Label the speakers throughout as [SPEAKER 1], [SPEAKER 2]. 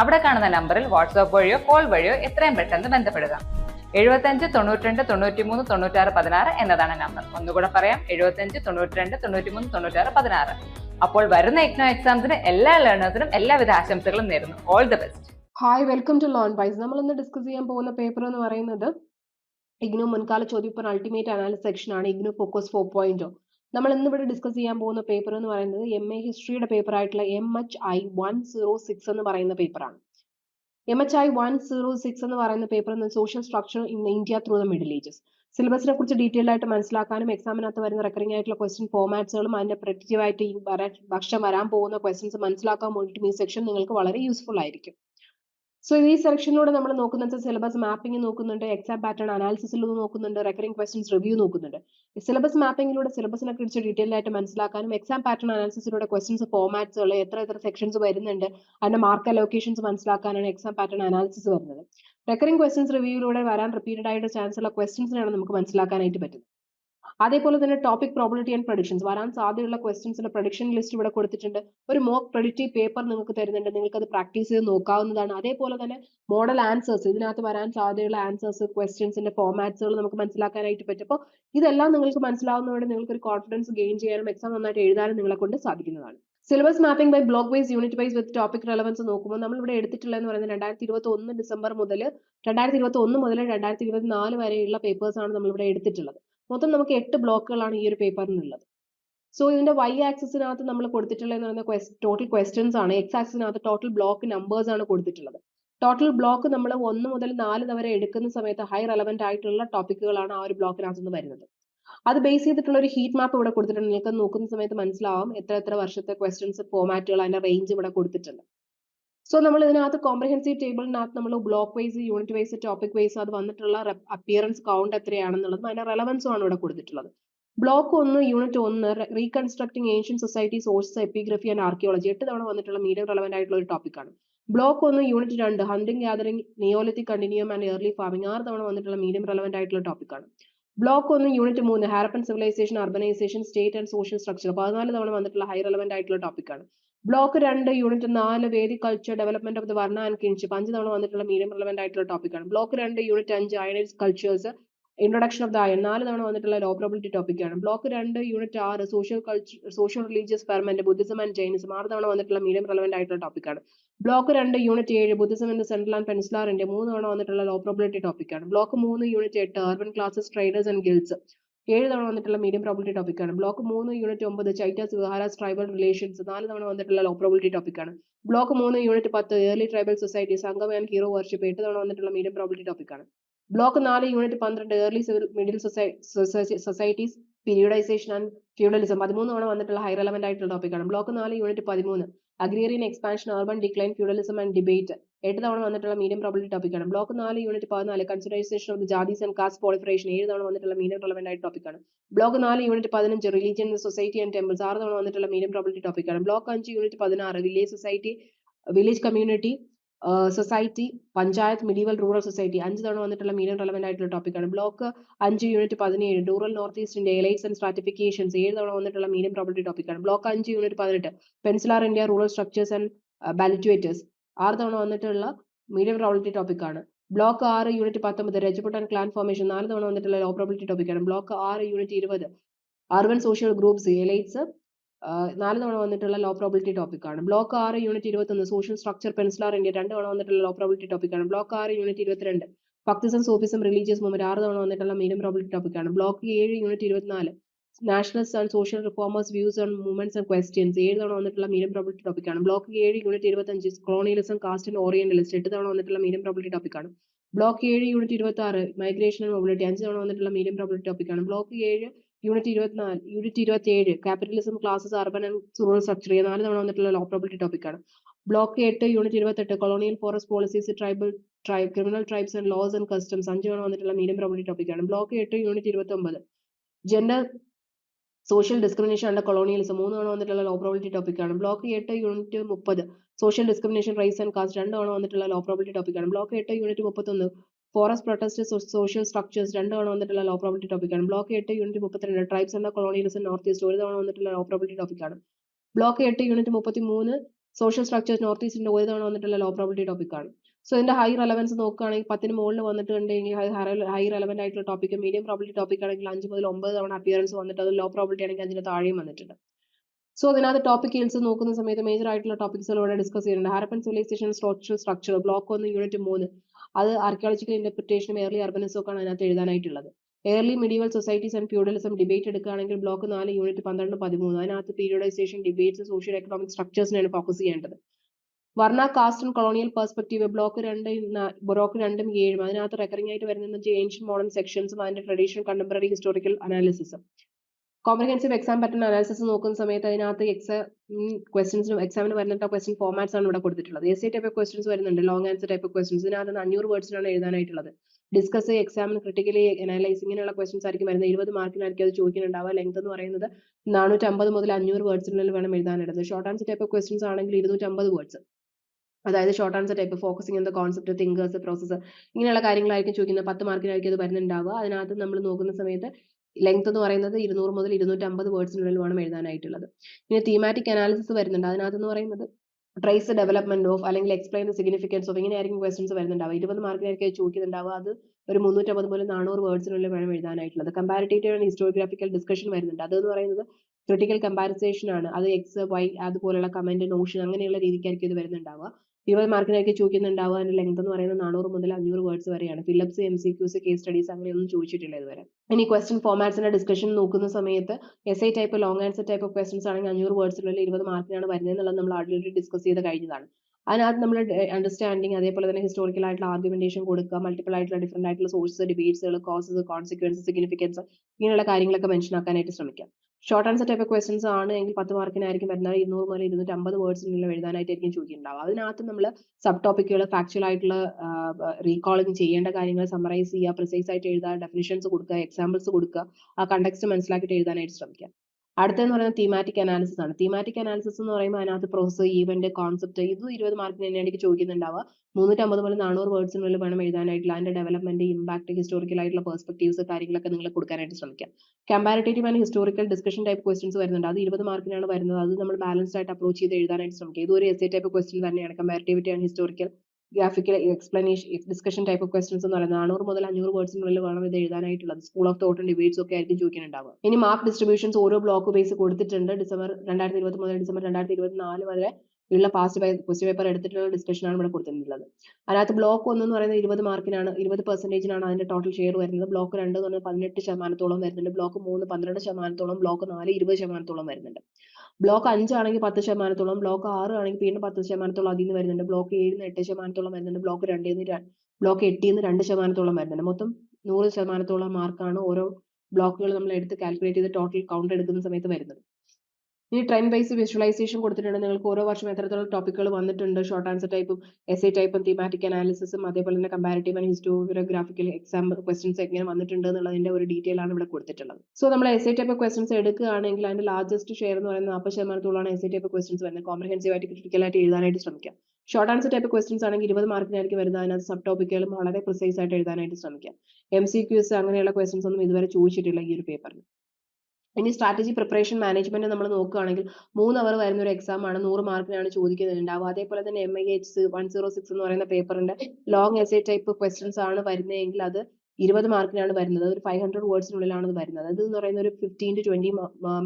[SPEAKER 1] അവിടെ കാണുന്ന നമ്പറിൽ വാട്സ്ആപ്പ് വഴിയോ കോൾ വഴിയോ എത്രയും പെട്ടെന്ന് ബന്ധപ്പെടുക. എഴുപത്തഞ്ച് തൊണ്ണൂറ്റിരണ്ട് തൊണ്ണൂറ്റിമൂന്ന് തൊണ്ണൂറ്റാറ് പതിനാറ് എന്നതാണ് നമ്പർ. ഒന്നുകൂടെ പറയാം എഴുപത്തഞ്ച് തൊണ്ണൂറ്റിരണ്ട് തൊണ്ണൂറ്റിമൂന്ന് തൊണ്ണൂറ്റാറ് പതിനാറ്. അപ്പോൾ വരുന്ന ഇഗ്നോ എക്സാംസിന് എല്ലാ ലേണേഴ്സിനും എല്ലാവിധ ആശംസകളും നേരുന്നു. All the
[SPEAKER 2] best hi welcome to Learnwise നമ്മൾ ഇന്ന് ഡിസ്കസ് ചെയ്യാൻ പോകുന്ന പേപ്പർ എന്ന് പറയുന്നത് ഇഗ്നോ മുൻകാല ചോദ്യപ്പൻ അൾട്ടിമേറ്റ് അനാലിസ് സെക്ഷൻ ആണ്. ഇഗ്നു ഫോക്കസ് ഫോർ പോയിന്റ് നമ്മൾ ഇന്ന് ഇവിടെ ഡിസ്കസ് ചെയ്യാൻ പോകുന്ന പേപ്പർ എന്ന് പറയുന്നത് എം എ ഹിസ്റ്ററിയുടെ പേപ്പർ ആയിട്ടുള്ള M H I one zero six എന്ന് പറയുന്ന പേപ്പറാണ് M H I one zero six എന്ന് പറയുന്ന paper social structure in India through the middle ages സിലബസിനെ കുറിച്ച് ഡീറ്റെയിൽ ആയിട്ട് മനസ്സിലാക്കാനും എക്സാമിനകത്ത് വരുന്ന റെക്കറിംഗ് ആയിട്ടുള്ള ക്വസ്റ്റ്യൻ ഫോർമാറ്റ്സുകളും അതിന്റെ പ്രൊഡക്റ്റീവ് ആയിട്ട് ഈ ഭക്ഷണം വരാൻ പോകുന്ന ക്വസ്റ്റ്യൻസ് മനസ്സിലാക്കാൻ വേണ്ടിയിട്ട് ഈ സെക്ഷൻ നിങ്ങൾക്ക് വളരെ യൂസ്ഫുൾ ആയിരിക്കും. സോ ഈ സെക്ഷനിലൂടെ നമ്മൾ നോക്കുന്നുണ്ട് സിലബസ് മാപ്പിംഗ് നോക്കുന്നുണ്ട് എക്സാം പാറ്റേൺ അനാലിസിസിൽ നോക്കുന്നുണ്ട് റെക്കറിംഗ് ക്വസ്റ്റ്യൻസ് റിവ്യൂ നോക്കുന്നുണ്ട്. സിലബസ് മാപ്പിംഗിലൂടെ സിലബസിനെ കുറിച്ച് ഡീറ്റെയിൽ ആയിട്ട് മനസ്സിലാക്കാനും എക്സാം പാറ്റേൺ അനാലിസിസിലൂടെ ക്വസ്റ്റ്യൻസ് ഫോമാറ്റ്സുകൾ എത്ര എത്ര സെക്ഷൻസ് വരുന്നുണ്ട് അതിന്റെ മാർക്ക് അലോക്കേഷൻസ് മനസ്സിലാക്കാനാണ് എക്സാം പാറ്റേൺ അനാലിസിസ് വരുന്നത്. റെക്കറിംഗ് ക്വസ്റ്റ്യൻസ് റിവ്യൂയിലൂടെ വരാൻ റിപ്പീറ്റഡ് ആയിട്ട് ചാൻസ് ഉള്ള ക്വസ്റ്റ്യൻസിനാണ് നമുക്ക് മനസ്സിലാക്കാനായിട്ട് പറ്റുന്നത്. അതേപോലെ തന്നെ ടോപ്പിക് പ്രോബിലിറ്റി ആൻഡ് പ്രൊഡിക്ഷൻസ് വരാൻ സാധ്യതയുള്ള ക്വസ്റ്റ്യൻസിന്റെ പ്രൊഡിക്ഷൻ ലിസ്റ്റ് ഇവിടെ കൊടുത്തിട്ടുണ്ട്. ഒരു മോക്ക് പ്രൊഡിക്റ്റീവ് പേപ്പർ നിങ്ങൾക്ക് തരുന്നുണ്ട്. നിങ്ങൾക്ക് അത് പ്രാക്ടീസ് ചെയ്ത് നോക്കാവുന്നതാണ്. അതേപോലെ തന്നെ മോഡൽ ആൻസേഴ്സ് ഇതിനകത്ത് വരാൻ സാധ്യതയുള്ള ആൻസേഴ്സ് ക്വസ്റ്റ്യൻസിന്റെ ഫോർമാറ്റ്സുകൾ നമുക്ക് മനസ്സിലാക്കാനായിട്ട് പറ്റും. അപ്പോൾ ഇതെല്ലാം നിങ്ങൾക്ക് മനസ്സിലാവുന്നതോടെ നിങ്ങൾക്ക് ഒരു കോൺഫിഡൻസ് ഗെയിൻ ചെയ്യാനും എക്സാം നന്നായിട്ട് എഴുതാനും നിങ്ങളെ കൊണ്ട് സാധിക്കുന്നതാണ്. Syllabus mapping by block wise unit wise with topic relevance നോക്കുമ്പോൾ നമ്മൾ ഇവിടെ എടുത്തിട്ടുള്ളതെന്ന് പറയുന്നത് രണ്ടായിരത്തി ഇരുപത്തി ഒന്ന് ഡിസംബർ മുതൽ രണ്ടായിരത്തി ഇരുപത്തി ഒന്ന് മുതൽ രണ്ടായിരത്തി ഇരുപത്തി നാല് വരെയുള്ള പേപ്പേഴ്സ് ആണ് നമ്മൾ ഇവിടെ എടുത്തിട്ടുള്ളത്. മൊത്തം നമുക്ക് എട്ട് ബ്ലോക്കുകളാണ് ഈ ഒരു പേപ്പറിനുള്ളത്. സോ ഇതിന്റെ വൈ ആക്സിസിനകത്ത് നമ്മൾ കൊടുത്തിട്ടുള്ളതെന്ന് പറയുന്ന ടോട്ടൽ ക്വസ്റ്റ്യൻസ് ആണ്. എക്സ് ആക്സിസിനകത്ത് ടോട്ടൽ ബ്ലോക്ക് നമ്പേഴ്സ് ആണ് കൊടുത്തിട്ടുള്ളത്. ടോട്ടൽ ബ്ലോക്ക് നമ്മൾ ഒന്ന് മുതൽ നാല് വരെ എടുക്കുന്ന സമയത്ത് ഹൈ റെലവെന്റ് ആയിട്ടുള്ള ടോപ്പിക്കുകളാണ് ആ ഒരു ബ്ലോക്കിനകത്ത് നിന്ന് വരുന്നത്. അത് ബേസ് ചെയ്തിട്ടുള്ള ഒരു ഹീറ്റ് മാപ്പ് ഇവിടെ കൊടുത്തിട്ടുണ്ട്. നിങ്ങൾക്ക് നോക്കുന്ന സമയത്ത് മനസ്സിലാവും എത്ര എത്ര വർഷത്തെ ക്വസ്റ്റ്യൻസ് ഫോമാറ്റുകൾ അതിന്റെ റേഞ്ച് ഇവിടെ കൊടുത്തിട്ടുണ്ട്. സോ നമ്മൾ ഇതിനകത്ത് കോംപ്രഹെൻസീവ് ടേബിളിനകത്ത് നമ്മൾ block wise unit wise topic wise അത് വന്നിട്ടുള്ള അപ്പിയറൻസ് കൗണ്ട് എത്രയാണെന്നുള്ളതും അതിന്റെ റെലവൻസും ആണ് ഇവിടെ കൊടുത്തിട്ടുള്ളത്. ബ്ലോക്ക് ഒന്ന് യൂണിറ്റ് ഒന്ന് reconstructing ancient society sources epigraphy and archaeology എട്ട് തവണ വന്നിട്ടുള്ള മീഡിയം റെലവന്റ് ആയിട്ടുള്ള ഒരു ടോപ്പിക്കാണ് ബ്ലോക്ക് ഒന്ന് യൂണിറ്റ് രണ്ട് hunting gathering neolithic continuum and early farming ആറ് തവണ വന്നിട്ടുള്ള മീഡിയം റെലവന്റ് ആയിട്ടുള്ള ടോപ്പിക്കാണ് ബ്ലോക്ക് ഒന്ന് യൂണിറ്റ് മൂന്ന് Harappan civilisation urbanisation state and social structure പതിനാല് തവണ വന്നിട്ടുള്ള ഹൈ റെലവന്റ് ആയിട്ടുള്ള ടോപ്പിക്കാണ് ബ്ലോക്ക് രണ്ട് യൂണിറ്റ് നാല് Vedic culture development of the varna and kinship അഞ്ച് തവണ വന്നിട്ടുള്ള മീഡിയം റിലവന്റ് ആയിട്ടുള്ള ടോപ്പിക്കാണ് ബ്ലോക്ക് രണ്ട് യൂണിറ്റ് അഞ്ച് iron age cultures introduction of the iron നാല് തവണ വന്നിട്ടുള്ള ലോ പ്രോബിലിറ്റി ടോപ്പിക്കാണ് ബ്ലോക്ക് രണ്ട് യൂണിറ്റ് ആറ് social culture social religious ferment Buddhism and Jainism ആറ് തവണ വന്നിട്ടുള്ള മീഡിയം റിലവന്റ് ആയിട്ടുള്ള ടോപ്പിക്കാണ് ബ്ലോക്ക് രണ്ട് യൂണിറ്റ് ഏഴ് ബുദ്ധിസം ഇൻ സെൻട്രൽ ആൻഡ് പെൻസിലാറിന്റെ മൂന്ന് തവണ വന്നിട്ടുള്ള ലോ പ്രോബിലിറ്റി ടോപ്പിക്കാണ് ബ്ലോക്ക് മൂന്ന് യൂണിറ്റ് എട്ട് urban classes traders and guilds ഏഴ് തവണ വന്നിട്ടുള്ള മീഡിയം പ്രോബിലിറ്റി ടോപ്പിക്കാണ് ബ്ലോക്ക് മൂന്ന് യൂണിറ്റ് ഒമ്പത് ചൈറ്റാസ് വിഹാരാസ് ട്രൈബൽ റിലേഷൻസ് നാല് തവണ വന്നിട്ടുള്ള ലോ പ്രോബിലിറ്റി ടോപ്പിക്കാണ് ബ്ലോക്ക് മൂന്ന് യൂണിറ്റ് പത്ത് early tribal society Sangam and hero worship എട്ട് തവണ വന്നിട്ടുള്ള മീഡിയം പ്രോബിലിറ്റി ടോപ്പിക്കാണ് ബ്ലോക്ക് നാല് യൂണിറ്റ് പന്ത്രണ്ട് early civil middle societies periodisation and feudalism പതിമൂന്ന് തവണ വന്നിട്ടുള്ള ഹൈ റെലവന്റ് ആയിട്ടുള്ള ടോപ്പിക്കാണ് ബ്ലോക്ക് നാല് യൂണിറ്റ് പതിമൂന്ന് agrarian expansion urban decline feudalism and debate എട്ട് തവണ വന്നിട്ടുള്ള മീഡിയം പ്രോബ്ലം ടോപ്പിക് ആണ്. ബ്ലോക്ക് നാല് യൂണിറ്റ് പതിനാല് consideration of jatis and caste proliferation ഏഴ് തവണ വന്നിട്ടുള്ള മീഡിയം റെലവെന്റ് ആയിട്ട് ടോപ്പിക്കാണ് ബ്ലോക്ക് നാല് യൂണിറ്റ് പതിനഞ്ച് റിലീജിയൻ സൊസൈറ്റി ആൻഡ് ടെമ്പിൾസ് ആറ് തവണ വന്നിട്ടുള്ള മീഡിയം പ്രോബ്ലം ടോപ്പിക് ആണ്. ബ്ലോക്ക് അഞ്ച് യൂണിറ്റ് പതിനാറ് village society village community society panchayat medieval rural society അഞ്ച് തവണ വന്നിട്ടുള്ള മീഡിയം റെലവെന്റ് ആയിട്ടുള്ള ടോപ്പിക്കാണ് ബ്ലോക്ക് അഞ്ച് യൂണിറ്റ് പതിനേഴ് rural north east India elites and stratifications ഏഴ് തവണ വന്നിട്ടുള്ള മീഡിയം പ്രോബ്ലം ടോപ്പിക് ആണ്. ബ്ലോക്ക് അഞ്ച് യൂണിറ്റ് പതിനെട്ട് peninsular India rural structures and cultivators ആറ് തവണ വന്നിട്ടുള്ള മീഡിയം പ്രോബിലിറ്റി ടോപ്പിക്കാണ് ബ്ലോക്ക് ആറ് യൂണിറ്റ് പത്തൊമ്പത് രജപുട്ട് ആൻഡ് ക്ലാൻ ഫോർമേഷൻ നാല് തവണ വന്നിട്ടുള്ള ലോ പ്രോബിലിറ്റി ടോപ്പിക്കാണ് ബ്ലോക്ക് ആറ് യൂണിറ്റ് ഇരുപത്. അർബൻ സോഷ്യൽ ഗ്രൂപ്പ്സ് എലൈറ്റ്സ് നാല് തവണ വന്നിട്ടുള്ള ലോ പ്രോബിലിറ്റി ടോപ്പിക്കാണ് ബ്ലോക്ക് ആറ് യൂണിറ്റ് ഇരുപത്തൊന്ന് സോഷ്യൽ സ്ട്രക്ചർ പെൻസിലാർ ഇന്ത്യ രണ്ട് തവണ വന്നിട്ടുള്ള ലോ പ്രോബിലിറ്റി ടോപ്പിക്കാണ് ബ്ലോക്ക് ആറ് യൂണിറ്റ് ഇരുപത്തിരണ്ട്. ഭക്തിസം സോഫിസം റിലീജിയസ് മൂവ്മെന്റ് ആറ് തവണ വന്നിട്ടുള്ള മീഡിയം പ്രോബിലിറ്റി ടോപ്പിക്കാണ് ബ്ലോക്ക് ഏഴ് യൂണിറ്റ് ഇരുപത്തിനാല്. Nationalist and social reformers views on movements and questions ഏഴ് തവണ വന്നിട്ടുള്ള മീഡിയം ടോപ്പിക് ടോപ്പിക്കാണ് ബ്ലോക്ക് ഏഴ് യൂണിറ്റ് ഇരുപത്തഞ്ച് കൊളോണിയലിസം കാസ്റ്റ് ആൻഡ് ഓറിയന്റലിസ്റ്റ് എട്ട് തവണ വന്നിട്ടുള്ള മീഡിയം ടോപ്പിക് ടോപ്പിക്കാണ് ബ്ലോക്ക് ഏഴ് യൂണിറ്റ് ഇരുപത്തി ആറ് മൈഗ്രേഷൻ ആൻഡ് മൊബിലിറ്റി അഞ്ച് തവണ വന്നിട്ടുള്ള മീഡിയം ടോപ്പിക് ടോപ്പിക്കാണ് ബ്ലോക്ക് ഏഴ് യൂണിറ്റ് ഇരുപത്തിനാല് യൂണിറ്റ് ഇരുപത്തി ഏഴ് capitalism classes urban and rural structure നാല് തവണ വന്നിട്ടുള്ള ലോ പ്രോബിലിറ്റി ടോപ്പിക്കാണ് ബ്ലോക്ക് എട്ട് യൂണിറ്റ് ഇരുപത്തെട്ട് colonial forest policies tribal tribe criminal tribes and laws and customs അഞ്ച് തവണ വന്നിട്ടുള്ള മീഡിയം പ്രോബിലിറ്റി ടോപ്പിക്കാണ് ബ്ലോക്ക് എട്ട് യൂണിറ്റ് ഇരുപത്തി ഒമ്പത് gender social discrimination under colonialism മൂന്ന് തവണ വന്നിട്ടുള്ള ലോ പ്രോബിലിറ്റി ടോപ്പിക്കാണ് ബ്ലോക്ക് എട്ട് യൂണിറ്റ് മുപ്പത്. Social discrimination rise and caste രണ്ട് തവണ വന്നിട്ടുള്ള ലോ പ്രോബിലിറ്റി ടോപ്പിക്കാണ് ബ്ലോക്ക് എട്ട് യൂണിറ്റ് മുപ്പത്തൊന്ന്. ഫോറസ്റ്റ് പ്രൊട്ടസ്റ്റ് സോഷ്യൽ സ്ട്രക്ചേഴ്സ് രണ്ട് തവണ വന്നിട്ടുള്ള ലോ പ്രോബിലിറ്റി ടോപ്പിക്കാണ് ബ്ലോക്ക് എട്ട് യൂണിറ്റ് മുപ്പത്തിരണ്ട്. Tribes and colonialism north east ഒരു തവണ വന്നിട്ടുള്ള ലോ പ്രോബിലിറ്റി ടോപ്പിക്കാണ് ബ്ലോക്ക് എട്ട് യൂണിറ്റ് മുപ്പത്തി മൂന്ന് സോഷ്യൽ സ്ട്രക്ചേഴ്സ് നോർത്ത് ഈസ്റ്റിന്റെ ഒരു തവണ വന്നിട്ടുള്ള ലോ പ്രോബിലിറ്റി ടോപ്പിക്കാണ് സോ ഇതിന്റെ ഹൈ റെലവൻസ് നോക്കുകയാണെങ്കിൽ പത്തിന് മുകളിൽ വന്നിട്ടുണ്ടെങ്കിൽ ഹൈ റെലവെന്റ് ആയിട്ടുള്ള ടോപ്പിക്ക് മീഡിയം പ്രോബിലിറ്റി ടോപ്പിക് ആണെങ്കിൽ അഞ്ച് മുതൽ ഒമ്പത് തവണ അപ്പിയറൻസ് വന്നിട്ട് അത് ലോ പ്രോബിലിറ്റി ആണെങ്കിൽ അതിന് താഴെയും വന്നിട്ടുണ്ട്. സോ അതിനകത്ത് ടോപ്പിക് ഹിൽസ് നോക്കുന്ന സമയത്ത് മേജർ ആയിട്ടുള്ള ടോപ്പിക്സുകൾ ഇവിടെ ഡിസ്കസ് ചെയ്യുന്നുണ്ട്. Harappan civilisation structure structure block ഒന്ന് യൂണിറ്റ് മൂന്ന്. അത് ആർക്കിയോളജിക്കൽ ഇന്റർപ്രിറ്റേഷനും ഏർലി അർബനിസും ഒക്കെ ആണ് അതിനകത്ത് എഴുതാനായിട്ടുള്ളത്. Early medieval societies and feudalism debate എടുക്കുകയാണെങ്കിൽ ബ്ലോക്ക് നാല് യൂണിറ്റ് പന്ത്രണ്ട് പതിമൂന്ന്. അതിനകത്ത് പീരിയഡൈസേഷൻ ഡിബേറ്റ്സ് സോഷ്യൽ എക്കണോമിക് സ്ട്രക്ചേഴ്സിനാണ് ഫോക്കസ് ചെയ്യേണ്ടത്. Varna caste and colonial perspective block രണ്ട് ബ്ലോക്ക് രണ്ടും ഏഴും. അതിനകത്ത് റെക്കറിംഗ് ആയിട്ട് വരുന്നത് ഏൻഷ്യൻ മോഡേൺ സെക്ഷൻസും അതിന്റെ ട്രഡീഷണൽ കണ്ടംപററി ഹിസ്റ്റോറിക്കൽ അനാലിസിസും കോംപ്രഹെൻസീവ് എക്സാം പാറ്റേൺ അനാലിസിസ് നോക്കുന്ന സമയത്ത് അതിനകത്ത് എക്സാം ക്വസ്റ്റൻസിനും എക്സാമിന് വരുന്ന ക്വസ്റ്റൻ ഫോർമാറ്റ്സ് ആണ് ഇവിടെ കൊടുത്തിട്ടുള്ളത്. എസ് ടൈപ്പ് ഓഫ് ക്വസ്റ്റൻസ് വരുന്നുണ്ട് long answer type of questions ഇതിനകത്ത് അഞ്ഞൂറ് വേർഡ്സിനാണ് എഴുതാനായിട്ടുള്ളത്. ഡിസ്കസ് എക്സാമിന് ക്രിട്ടിക്കലി അനലൈസ് ഇങ്ങനെയുള്ള ക്വസ്റ്റൻസ് ആയിരിക്കും വരുന്നത്. ഇരുപത് മാർക്കിനായിരിക്കും അത് ചോദിക്കുന്നുണ്ടാവുക ലെങ്ത് എന്ന് പറയുന്നത് നാനൂറ്റമ്പത് മുതൽ അഞ്ഞൂറ് വേർഡ്സിനുള്ളിൽ വേണം എഴുതാനായിട്ട്. Short answer type of questions ആണെങ്കിൽ ഇരുന്നൂറ്റമ്പത് വേർഡ്സ് അതായത് ഷോർട്ട് ആൻസർ ടൈപ്പ് ഫോക്കസിങ് എന്ന കോൺസെപ്റ്റ് തിങ്കേഴ്സ് പ്രോസസ്സ് ഇങ്ങനെയുള്ള കാര്യങ്ങളായിരിക്കും ചോദിക്കുന്നത്. പത്ത് മാർക്കിനായിരിക്കും അത് വരുന്നുണ്ടാവുക. അതിനകത്ത് നമ്മൾ നോക്കുന്ന സമയത്ത് ലെങ്ത് എന്ന് പറയുന്നത് ഇരുന്നൂറ് മുതൽ ഇരുന്നൂറ്റമ്പത് വേർഡ്സിനുള്ളിൽ വേണം എഴുതാനായിട്ടുള്ളത്. പിന്നെ തീമാറ്റിക് അനാലിസിസ് വരുന്നുണ്ട്. അതിനകത്ത് എന്ന് പറയുന്നത് ട്രേസ് ഡെവലപ്മെന്റ് ഓഫ് അല്ലെങ്കിൽ എക്സ്പ്ലെയിൻ ദ സിഗ്നിഫിക്കൻസ് ഓഫ് ഇങ്ങനെയായിരിക്കും ക്വസ്റ്റൻസ് വരുന്നുണ്ടാവുക. ഇരുപത് മാർക്കിനായിരിക്കും ചോദിക്കുന്നുണ്ടാവുക. അത് ഒരു മുന്നൂറ്റമ്പത് മുതൽ നാനൂറ് വേർഡ്സിനുള്ളിൽ വേണം എഴുതാനായിട്ടുള്ളത്. കമ്പാരിറ്റീവ് ആൻഡ് ഹിസ്റ്റോഗ്രാഫിക്കൽ ഡിസ്കഷൻ വരുന്നുണ്ട്. അതെന്ന് പറയുന്നത് ക്രിട്ടിക്കൽ കമ്പാരിസേഷൻ ആണ്. അത് എക്സ് വൈ അതുപോലുള്ള കമന്റ് നോഷൻ അങ്ങനെയുള്ള രീതിക്കായിരിക്കും ഇത് വരുന്നുണ്ടാവുക. ഇരുപത് മാർക്കിനൊക്കെ ചോദിക്കുന്നുണ്ടാവുക അതിന്റെ ലെങ്ത് എന്ന് പറയുന്നത് നാനൂറ് മുതൽ അഞ്ഞൂറ് വേർഡ്സ് വരെയാണ്. Fill ups M C Qs case studies അങ്ങനെയൊന്നും ചോദിച്ചിട്ടില്ല ഇതുവരെ. ഇനി ക്വസ്റ്റൻ ഫോമാറ്റ്സിന്റെ ഡിസ്കഷൻ നോക്കുന്ന സമയത്ത് essay type long answer type of questions ആണെങ്കിൽ അഞ്ഞൂറ് വേർഡ്സിനുള്ളിൽ ഇരുപത് മാർക്കിനാണ് വരുന്നത് എന്നുള്ളത് നമ്മൾ ഓൾറെഡി ഡിസ്കസ് ചെയ്ത് കഴിഞ്ഞതാണ്. അതിനകത്ത് നമ്മൾ അണ്ടർസ്റ്റാൻഡിങ് അതേപോലെ തന്നെ ഹിസ്റ്റോറിക്കൽ ആയിട്ടുള്ള ആർഗ്യുമെന്റേഷൻ കൊടുക്കുക മൾട്ടിപ്പിൾ ആയിട്ടുള്ള ഡിഫറെന്റ് ആയിട്ടുള്ള സോഴ്സസ് ഡിബേറ്റ്സുകൾ കോസസ് കോൺസിക്വൻസ് സിഗ്നിഫിക്കൻസ് ഇങ്ങനെയുള്ള കാര്യങ്ങളൊക്കെ മെൻഷൻ ആക്കാനായിട്ട് ശ്രമിക്കാം. ഷോർട്ട് ആൻസർ ടൈപ്പ് ക്വസ്റ്റൻസ് ആണ് എങ്കിൽ പത്ത് മാർക്കിനായിരിക്കും വരുന്നത്. ഇരുന്നൂറ് മുതൽ ഇരുന്നൂറ്റി അമ്പത് വേർഡ്സിനുള്ള എഴുതാനായിട്ടായിരിക്കും ചോദിക്കുന്നുണ്ടാവുക അതിനകത്ത് നമ്മൾ സബ് ടോപ്പിക്കുകൾ ഫാക്ച്വൽ ആയിട്ടുള്ള റീകോളിംഗ് ചെയ്യേണ്ട കാര്യങ്ങൾ സമറൈസ് ചെയ്യുക പ്രിസൈസ് ആയിട്ട് എഴുതുക ഡെഫിനിഷൻസ് കൊടുക്കുക എക്സാമ്പിൾസ് കൊടുക്കുക ആ കണ്ടക്സ്റ്റ് മനസ്സിലാക്കിയിട്ട് എഴുതാനായിട്ട് ശ്രമിക്കുക അടുത്തെന്ന് പറയുന്നത് തീമാറ്റിക് അനാലിസിസ് ആണ്. തീമാറ്റിക് അനാലിസിസ് എന്ന് പറയുമ്പോൾ അതിനകത്ത് പ്രോസസ് ഈവന്റ് കോൺസെപ്റ്റ് ഇത് ഇരുപത് മാർക്കിന് എനിക്ക് ചോദിക്കുന്നുണ്ടാവുക. മുന്നൂറ്റമ്പത് മുതൽ നാനൂറ് വേർഡ്സിനുള്ളിൽ വേണം എഴുതാനായിട്ടുള്ള അതിന്റെ ഡെവലപ്മെന്റ് ഇമ്പാക്ട് ഹിസ്റ്റോറിക്കൽ ആയിട്ടുള്ള പെർസ്പെക്ടീവ്സ് കാര്യങ്ങളൊക്കെ നിങ്ങൾ കൊടുക്കാനായിട്ട് ശ്രമിക്കാം comparative and historical discussion type questions വരുന്നുണ്ട്. അത് ഇരുപത് മാർക്കിനാണ് വരുന്നത്. അത് നമ്മൾ ബാലൻസ്ഡ് ആയിട്ട് അപ്രോച്ച് ചെയ്ത് എഴുതാനായിട്ട് ശ്രമിക്കുക. ഒരു എസ് ടൈപ്പ് ക്വസ്റ്റൻ തന്നെയാണ്. Comparativity and historical graphical explanation discussion type of questions എന്ന് പറയുന്നത് നാനൂറ് മുതൽ അഞ്ഞൂറ് വേർഡ്സിനുള്ളിൽ വേണം ഇത് എഴുതാനായിട്ടുള്ളത്. സ്കൂൾ ഓഫ് തോട്ടും ഡിബേറ്റ്സ് ഒക്കെ ആയിരിക്കും ചോദിക്കുന്നുണ്ടാവുക ഇനി മാർക്ക് ഡിസ്ട്രിബ്യൂഷൻസ് ഓരോ ബ്ലോക്ക് ബേസ് കൊടുത്തിട്ടുണ്ട്. ഡിസംബർ രണ്ടായിരത്തി ഇരുപത്തി മുതൽ ഡിസംബർ രണ്ടായിരത്തി ഇരുപത്തി നാല് വരെ ഉള്ള പാസ്റ്റ് ക്വസ്റ്റ്യൻ പേപ്പർ എടുത്തിട്ടുള്ള ഡിസ്കഷൻ ആണ് ഇവിടെ കൊടുത്തിട്ടുള്ളത്. അതിനകത്ത് ബ്ലോക്ക് ഒന്ന് എന്ന് പറയുന്നത് ഇരുപത് മാർക്കിനാണ് ഇരുപത് പെർസെന്റേജിനാണ് അതിന്റെ ടോട്ടൽ ഷെയർ വരുന്നത്. ബ്ലോക്ക് രണ്ട് എന്ന് പറഞ്ഞാൽ പതിനെട്ട് ശതമാനത്തോളം വരുന്നുണ്ട്. ബ്ലോക്ക് മൂന്ന് പന്ത്രണ്ട് ശതമാനത്തോളം ബ്ലോക്ക് നാല് ഇരുപത് ശതമാനത്തോളം വരുന്നുണ്ട്. ബ്ലോക്ക് അഞ്ചാണെങ്കിൽ പത്ത് ശതമാനത്തോളം ബ്ലോക്ക് ആറ് ആണെങ്കിൽ വീണ്ടും പത്ത് ശതമാനത്തോളം അതിൽ നിന്ന് വരുന്നുണ്ട്. ബ്ലോക്ക് ഏഴിന് എട്ട് ശതമാനത്തോളം വരുന്നുണ്ട്. ബ്ലോക്ക് രണ്ടിൽ നിന്ന് ബ്ലോക്ക് എട്ടിൽ നിന്ന് രണ്ട് ശതമാനത്തോളം വരുന്നുണ്ട്. മൊത്തം നൂറ് ശതമാനത്തോളം മാർക്കാണ് ഓരോ ബ്ലോക്കുകൾ നമ്മൾ എടുത്ത് കാൽക്കുലേറ്റ് ചെയ്ത് ടോട്ടൽ കൗണ്ട് എടുക്കുന്ന സമയത്ത് വരുന്നത്. ഇനി ട്രെൻഡ് വൈസ് വിഷ്വലൈസേഷൻ കൊടുത്തിട്ടുണ്ട്. നിങ്ങൾക്ക് ഓരോ വർഷം എത്രത്തോളം ടോപ്പിക്കുകൾ വന്നിട്ടുണ്ട് ഷോർട്ട് ആൻസർ ടൈപ്പും എസ് എ ടൈപ്പും തീമാറ്റിക് അനാലിസിസും അതേപോലെ തന്നെ comparative and historiographical exam questions എങ്ങനെ വന്നിട്ടുണ്ട് എന്നുള്ളതിന്റെ ഒരു ഡീറ്റെയിൽ ആണ് ഇവിടെ കൊടുത്തിട്ടുള്ളത്. സോ നമ്മൾ എസ് എ ടൈപ്പ് ക്വസ്റ്റൻസ് എടുക്കുകയാണെങ്കിൽ അതിന്റെ ലാർജസ്റ്റ് ഷെയർ എന്ന് പറയുന്നത് നാൽപ്പത് ശതമാനത്തോളാണ് എസ് എ ടൈപ്പ് ക്വസ്റ്റൻസ് വരുന്നത്. കോംപ്രഹെൻസീവ് ആയിട്ട് ക്രിട്ടിക്കൽ ആയിട്ട് എഴുതാനായിട്ട് ശ്രമിക്കാം ഷോർട്ട് ആൻസർ ടൈപ്പ് ക്വസ്റ്റൻസ് ആണെങ്കിൽ ഇരുപത് മാർക്കിനായിരിക്കും വരുന്നത്. അതിനകത്ത് സബ് ടോപ്പിക്കുകളും വളരെ പ്രിസൈസ് ആയിട്ട് എഴുതാനായിട്ട് ശ്രമിക്കാം എം സി ക്യൂസ് അങ്ങനെയുള്ള ക്വസ്റ്റൻസ് ഒന്നും ഇതുവരെ ചോദിച്ചിട്ടില്ല ഈ ഒരു പേപ്പറിൽ ഇനി സ്ട്രാറ്റജി പ്രിപ്പറേഷൻ മാനേജ്മെന്റ് നമ്മൾ നോക്കുകയാണെങ്കിൽ മൂന്ന് അവർ വരുന്ന ഒരു എക്സാം ആണ്. നൂറ് മാർക്കിനാണ് ചോദിക്കുന്നുണ്ടാവുക അതേപോലെ തന്നെ M I H one zero six എന്ന് പറയുന്ന പേപ്പറിന്റെ ലോങ് എസ് ടൈപ്പ് ക്വസ്റ്റൻസ് ആണ് വരുന്നതെങ്കിൽ അത് ഇരുപത് മാർക്കിനാണ് വരുന്നത്. ഒരു ഫൈവ് ഹൺഡ്രഡ് വേർഡ്സിനുള്ളിലാണ് അത് വരുന്നത്. അത് എന്ന് പറയുന്ന ഒരു ഫിഫ്റ്റീൻ ടു ട്വന്റി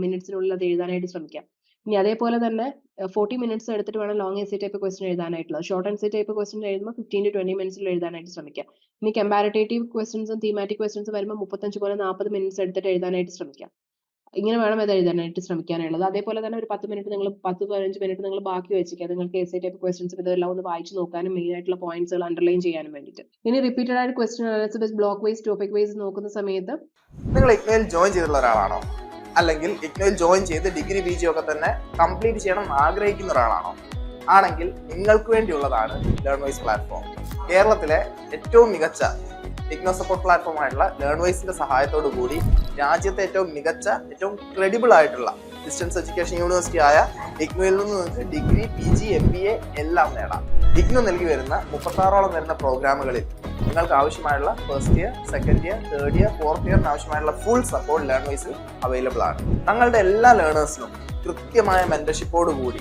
[SPEAKER 2] മിനിറ്റ്സിനുള്ളിൽ അത് എഴുതാനായിട്ട് ശ്രമിക്കാം. ഇനി അതേപോലെ തന്നെ ഫോർട്ടി മിനിറ്റ്സ് എടുത്തിട്ട് വേണം ലോങ് എസ് ടൈപ്പ് ക്വസ്റ്റൻ എഴുതാനായിട്ടുള്ളത്. ഷോർട്ട് ആൻസർ ടൈപ്പ് ക്വസ്റ്റൻ എഴുതുമ്പോൾ ഫിഫ്റ്റീൻ ടു ട്വന്റി മിനിറ്റ്സിൽ എഴുതാനായിട്ട് ശ്രമിക്കാം. ഇനി കമ്പാരിറ്റേറ്റീവ് ക്വസ്റ്റൻസും തീമാറ്റിക് ക്വസ്റ്റൻസും വരുമ്പോൾ മുപ്പത്തഞ്ച് പോലെ നാൽപ്പത് മിനിറ്റ്സ് എടുത്തിട്ട് എഴുതാനായിട്ട് ശ്രമിക്കാം. ഇങ്ങനെ വേണം ഇത് എഴുതാനായിട്ട് ശ്രമിക്കാനുള്ളത്. അതേപോലെ തന്നെ ഒരു പത്ത് മിനിറ്റ് നിങ്ങൾ പത്ത് പതിനഞ്ച് മിനിറ്റ് നിങ്ങൾ ബാക്കി വെച്ചിരിക്കുക നിങ്ങൾക്ക് എസ് ഐ ടൈപ്പ് ക്വസ്റ്റൻസ് ഇതെല്ലാം ഒന്ന് വായിച്ച് നോക്കാനും മെയിൻ ആയിട്ടുള്ള പോയിന്റ്സുകൾ അണ്ടർലൈൻ ചെയ്യാനും വേണ്ടിയിട്ട്. ഇനി റിപ്പീറ്റഡ് ആയിട്ട് question analysis block wise topic wise നോക്കുന്ന സമയത്ത്
[SPEAKER 3] നിങ്ങൾ ഇഗ്നോയിൽ ജോയിൻ ചെയ്തിട്ടുള്ള ഒരാളാണോ? അല്ലെങ്കിൽ ഇഗ്നോയിൽ ജോയിൻ ചെയ്ത് ഡിഗ്രി പി ജി ഒക്കെ തന്നെ കംപ്ലീറ്റ് ചെയ്യണം ആഗ്രഹിക്കുന്ന ഒരാളാണോ? ആണെങ്കിൽ നിങ്ങൾക്ക് വേണ്ടിയുള്ളതാണ് ലേൺ വൈസ് പ്ലാറ്റ്ഫോം കേരളത്തിലെ ഏറ്റവും മികച്ച ഇഗ്നോ സപ്പോർട്ട് പ്ലാറ്റ്ഫോമായിട്ടുള്ള ലേൺ വൈസിന്റെ സഹായത്തോടു കൂടി രാജ്യത്തെ ഏറ്റവും മികച്ച ഏറ്റവും ക്രെഡിബിൾ ആയിട്ടുള്ള ഡിസ്റ്റൻസ് എഡ്യൂക്കേഷൻ യൂണിവേഴ്സിറ്റി ആയ ഇഗ്നോയിൽ നിന്ന് നിങ്ങൾക്ക് degree P G M B A എല്ലാം നേടാം. ഇഗ്നോ നൽകി വരുന്ന മുപ്പത്താറോളം വരുന്ന പ്രോഗ്രാമുകളിൽ നിങ്ങൾക്ക് ആവശ്യമായുള്ള first year second year third year fourth ഇയറിന് ആവശ്യമായുള്ള ഫുൾ സപ്പോർട്ട് ലേൺ വൈസിൽ അവൈലബിൾ ആണ്. തങ്ങളുടെ എല്ലാ ലേണേഴ്സിനും കൃത്യമായ മെന്റർഷിപ്പോട് കൂടി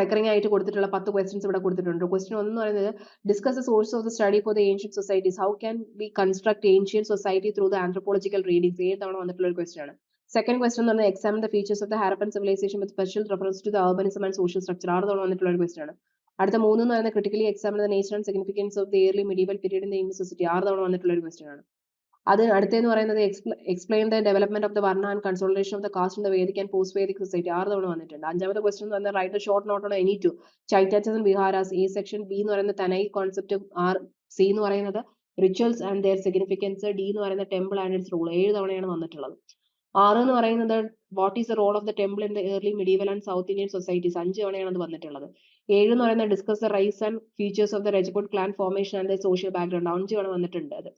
[SPEAKER 2] റെക്കറിംഗ് ആയിട്ട് കൊടുത്തിട്ടുള്ള പത്ത് ക്വസ്റ്റ്യൻസ് ഇവിടെ കൊടുത്തിട്ടുണ്ട്. ക്വസ്റ്റ്യൻ ഒന്ന് പറയുന്നത് discuss the source of the study for the ancient societies how can be construct ancient society through the anthropological readings ഏഴ് തവണ വന്നിട്ടുള്ള ഒരു ക്വസ്റ്റ്യൻ ആണ്. സെക്കൻഡ് ക്വസ്റ്റ്യൻ എന്ന് പറഞ്ഞാൽ examine the features of the Harappan civilisation with special reference to the urbanism and social structure ആറ് തവണ വന്നിട്ടുള്ള ഒരു ക്വസ്റ്റ്യൻ ആണ്. അടുത്ത മൂന്ന് എന്ന് പറയുന്നത് critically examine the nature and significance of the early medieval period in the Indian society ആറ് തവണ വന്നിട്ടുള്ള ഒരു ക്വസ്റ്റ്യൻ ആണ്. അത് അടുത്തെന്ന് പറയുന്നത് explain the development of the varna and consultation of the caste in the Vedic and post Vedic society ആറ് തവണ വന്നിട്ടുണ്ട്. അഞ്ചാമത്തെ ക്വസ്റ്റൻ എന്ന് പറയുന്നത് write short note on any two chaityas and viharas ഈ സെക്ഷൻ ബി എന്ന് പറയുന്ന തനൈ കോൺസെപ്റ്റ് ആർ സി എന്ന് പറയുന്നത് rituals and their significance D എന്ന് പറയുന്ന ടെമ്പിൾ ആൻഡ് ഇറ്റ്സ് റൂൾ ഏഴ് തവണയാണ് വന്നിട്ടുള്ളത്. ആറ് എന്ന് പറയുന്നത് what is the role of the temple in the early medieval and south Indian societies അഞ്ച് തവണയാണ് അത് വന്നിട്ടുള്ളത്. ഏഴ് എന്ന് പറയുന്നത് discuss the rise and features of the Rajput clan formation and the social background അഞ്ച് തവണ വന്നിട്ടുണ്ട് അത്.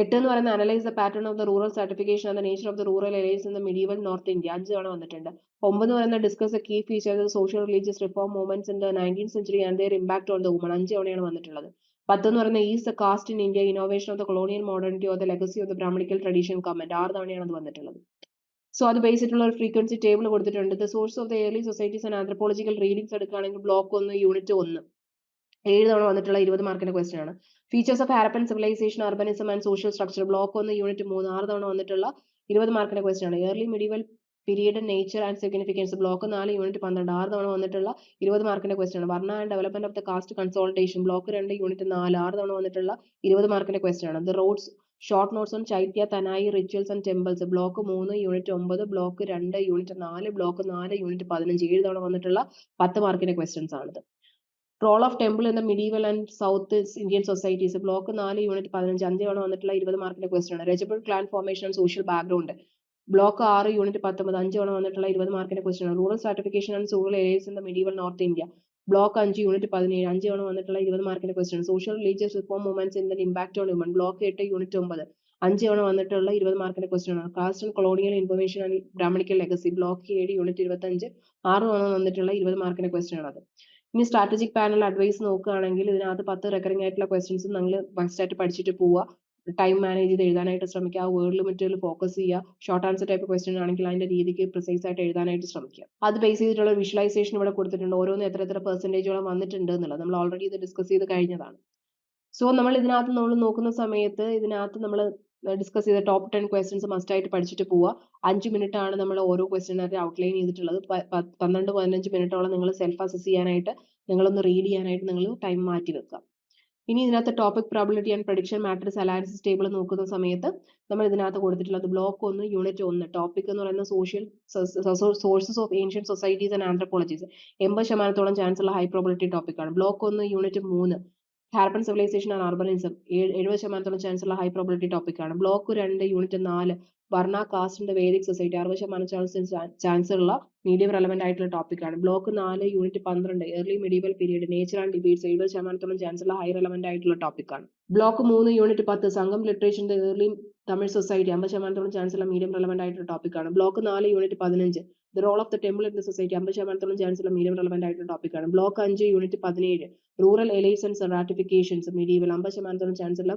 [SPEAKER 2] എട്ട് എന്ന് പറയുന്ന analyse the pattern of the rural certification and the nature of the rural areas in the medieval north India അഞ്ച് തവണ വന്നിട്ടുണ്ട്. ഒമ്പത് എന്ന് പറയുന്ന discuss the key features social religious reform movements in the nineteen century and their impact on the woman അഞ്ച് തവണയാണ് വന്നിട്ടുള്ളത്. പത്ത് എന്ന് പറയുന്ന is the caste in India innovation of the colonial modernity of the legacy of the Brahmanical tradition comment ആറ് തവണയാണ് അത് വന്നിട്ടുള്ളത്. സോ അത് ബേസിട്ടുള്ള ഒരു ഫ്രീക്വൻസി ടേബിൾ കൊടുത്തിട്ടുണ്ട്. The source of the early societies and anthropological readings എടുക്കുകയാണെങ്കിൽ ബ്ലോക്ക് ഒന്ന് യൂണിറ്റ് ഒന്ന്. ഏഴ് തവണ വന്നിട്ടുള്ള ഇരുപത് മാർക്കിന്റെ ക്വസ്റ്റൻ ആണ്. Features of Harappan civilization urbanism and social structure block ഒന്ന് യൂണിറ്റ് മൂന്ന്. ആറ് തവണ വന്നിട്ടുള്ള ഇരുപത് മാർക്കിന്റെ ക്വസ്റ്റൻ ആണ്. Early medieval period nature and significance block നാല് യൂണിറ്റ് പന്ത്രണ്ട്. ആറ് തവണ വന്നിട്ടുള്ള ഇരുപത് മാർക്കിന്റെ ക്വസ്റ്റൻ ആണ്. Varna and development of the caste consultation block രണ്ട് യൂണിറ്റ് നാല്. ആറ് തവണ വന്നിട്ടുള്ള ഇരുപത് മാർക്കിന്റെ ക്വസ്റ്റൻ ആണ്. The roads short notes on chaitya തനായി rituals and temples block മൂന്ന് യൂണിറ്റ് ഒമ്പത്. ബ്ലോക്ക് രണ്ട് യൂണിറ്റ് നാല്. ബ്ലോക്ക് നാല് യൂണിറ്റ് പതിനഞ്ച്. ഏഴ് തവണ വന്നിട്ടുള്ള പത്ത് മാർക്കിന്റെ ക്വസ്റ്റൻസ് ആണിത്. Role of temple in the medieval and south Indian societies block നാല് യൂണിറ്റ് പതിനഞ്ച് അഞ്ച് തവണ വന്നിട്ടുള്ള ഇരുപത് മാർക്കിന്റെ ക്വസ്റ്റൻ ആണ്. Rajput clan formation and social background block ആറ് യൂണിറ്റ് പത്തൊമ്പത് അഞ്ച് തവണ വന്നിട്ടുള്ള ഇരുപത് മാർക്കിന്റെ ക്വസ്റ്റൻ ആണ്. Rural certification and സൂറൽ areas in the medieval north India block അഞ്ച് യൂണിറ്റ് പതിനേഴ് അഞ്ച് തവണ വന്നിട്ടുള്ള ഇരുപത് മാർക്കിന്റെ question social religious reform movements in the impact on human block എട്ട് യൂണിറ്റ് ഒമ്പത് അഞ്ച് തവണ വന്നിട്ടുള്ള ഇരുപത് മാർക്കിന്റെ ക്വസ്റ്റൻ ആണ്. Caste and colonial information and Brahmanical legacy block ഏഴ് യൂണിറ്റ് ഇരുപത്തഞ്ച് ആറ് തവണ വന്നിട്ടുള്ള ഇരുപത് മാർക്കിന്റെ ക്വസ്റ്റൻ ആണ് അത്. ഇനി സ്ട്രാറ്റജിക് പാനൽ അഡ്വൈസ് നോക്കുകയാണെങ്കിൽ ഇതിനകത്ത് പത്ത് റെക്കറിംഗ് ആയിട്ടുള്ള ക്വസ്റ്റ്യൻസ് നിങ്ങൾ മസ്റ്റായിട്ട് പഠിച്ചിട്ട് പോവുക. ടൈം മാനേജ് ചെയ്ത് എഴുതാനായിട്ട് ശ്രമിക്കുക. ആ വേർഡ് ലിമിറ്റിൽ ഫോക്കസ് ചെയ്യുക. ഷോർട്ട് ആൻസർ ടൈപ്പ് ക്വസ്റ്റ്യൻ ആണെങ്കിൽ അതിന്റെ രീതിക്ക് പ്രിസൈസ് ആയിട്ട് എഴുതാനായിട്ട് ശ്രമിക്കുക. അത് ബേസ് ചെയ്തിട്ടുള്ള വിഷ്വലൈസേഷൻ ഇവിടെ കൊടുത്തിട്ടുണ്ട്. ഓരോന്ന് എത്ര എത്ര പെർസെന്റേജോളം വന്നിട്ടുണ്ട് എന്നുള്ളത് നമ്മൾ ഓൾറെഡി ഇത് ഡിസ്കസ് ചെയ്ത് കഴിഞ്ഞതാണ്. സോ നമ്മൾ ഇതിനകത്ത് നമ്മൾ നോക്കുന്ന സമയത്ത് ഇതിനകത്ത് നമ്മൾ ഡിസ്കസ് ചെയ്ത ടോപ്പ് ടെൻ ക്വസ്റ്റ്യൻസ് മസ്റ്റ് ആയിട്ട് പഠിച്ചിട്ട് പോവുക അഞ്ച് മിനിറ്റ് ആണ് നമ്മൾ ഓരോ ക്വസ്റ്റ്യനകത്ത് ഔട്ട്ലൈൻ ചെയ്തിട്ടുള്ളത്. പന്ത്രണ്ട് പതിനഞ്ച് മിനിറ്റോളം നിങ്ങൾ സെൽഫ് അസസ് ചെയ്യാനായിട്ട് നിങ്ങളൊന്ന് റീഡ് ചെയ്യാനായിട്ട് നിങ്ങൾ ടൈം മാറ്റി വെക്കുക. ഇനി ഇതിനകത്ത് topic probability and prediction matrix analysis table നോക്കുന്ന സമയത്ത് നമ്മൾ ഇതിനകത്ത് കൊടുത്തിട്ടുള്ളത് ബ്ലോക്ക് ഒന്ന് യൂണിറ്റ് ഒന്ന്. ടോപ്പിക് എന്ന് പറയുന്ന social sources of ancient societies and anthropologies എൺപത് ശതമാനത്തോളം ചാൻസ് ഉള്ള ഹൈ പ്രോബിലിറ്റി ടോപ്പിക്കാണ് ബ്ലോക്ക് ഒന്ന് യൂണിറ്റ് മൂന്ന്. ഹാർപ്പൻ സിവിലൈസേഷൻ ആൻഡ് അർബനിസം എഴുപത് ശതമാനത്തോളം ചാൻസ് ഉള്ള ഹൈ പ്രോബിലിറ്റി ടോപ്പിക്കാണ് ബ്ലോക്ക് രണ്ട് യൂണിറ്റ് നാല് വർണ കാസ്റ്റിന്റെ വേദിക് സൊസൈറ്റി അറുപത് ശതമാനം ചാൻസ് ചാൻസ് ഉള്ള മീഡിയം റെലവെന്റ് ആയിട്ടുള്ള ടോപ്പിക്കാണ് ബ്ലോക്ക് നാല് യൂണിറ്റ് പന്ത്രണ്ട് early medieval period nature and debates എഴുപത് ശതമാനത്തോളം ചാൻസ് ഉള്ള ഹൈ റെലവെന്റ് ആയിട്ടുള്ള ടോപ്പിക്കാണ് ബ്ലോക്ക് മൂന്ന് യൂണിറ്റ് പത്ത് സംഘം ലിറ്ററേച്ചറിന്റെ ഏർലി തമിഴ് സൊസൈറ്റി അമ്പത് ശതമാനത്തോളം ചാൻസ് ഉള്ള മീഡിയം റെലവെന്റ് ആയിട്ടുള്ള ടോപ്പിക്കാണ് ബ്ലോക്ക് നാല് യൂണിറ്റ് പതിനഞ്ച് the role of the temple in the society അമ്പത് ശതമാനത്തോളം ചാൻസ് ഉള്ള മീഡിയം റെലവെന്റ് ആയിട്ടുള്ള ടോപ്പിക്കാണ് ബ്ലോക്ക് അഞ്ച് യൂണിറ്റ് പതിനേഴ്. റൂറൽ എലൈസൻസ് റാറ്റിഫിക്കേഷൻസ് മീഡിയവൽ അമ്പത് ശതമാനത്തോളം ചാൻസ് ഉള്ള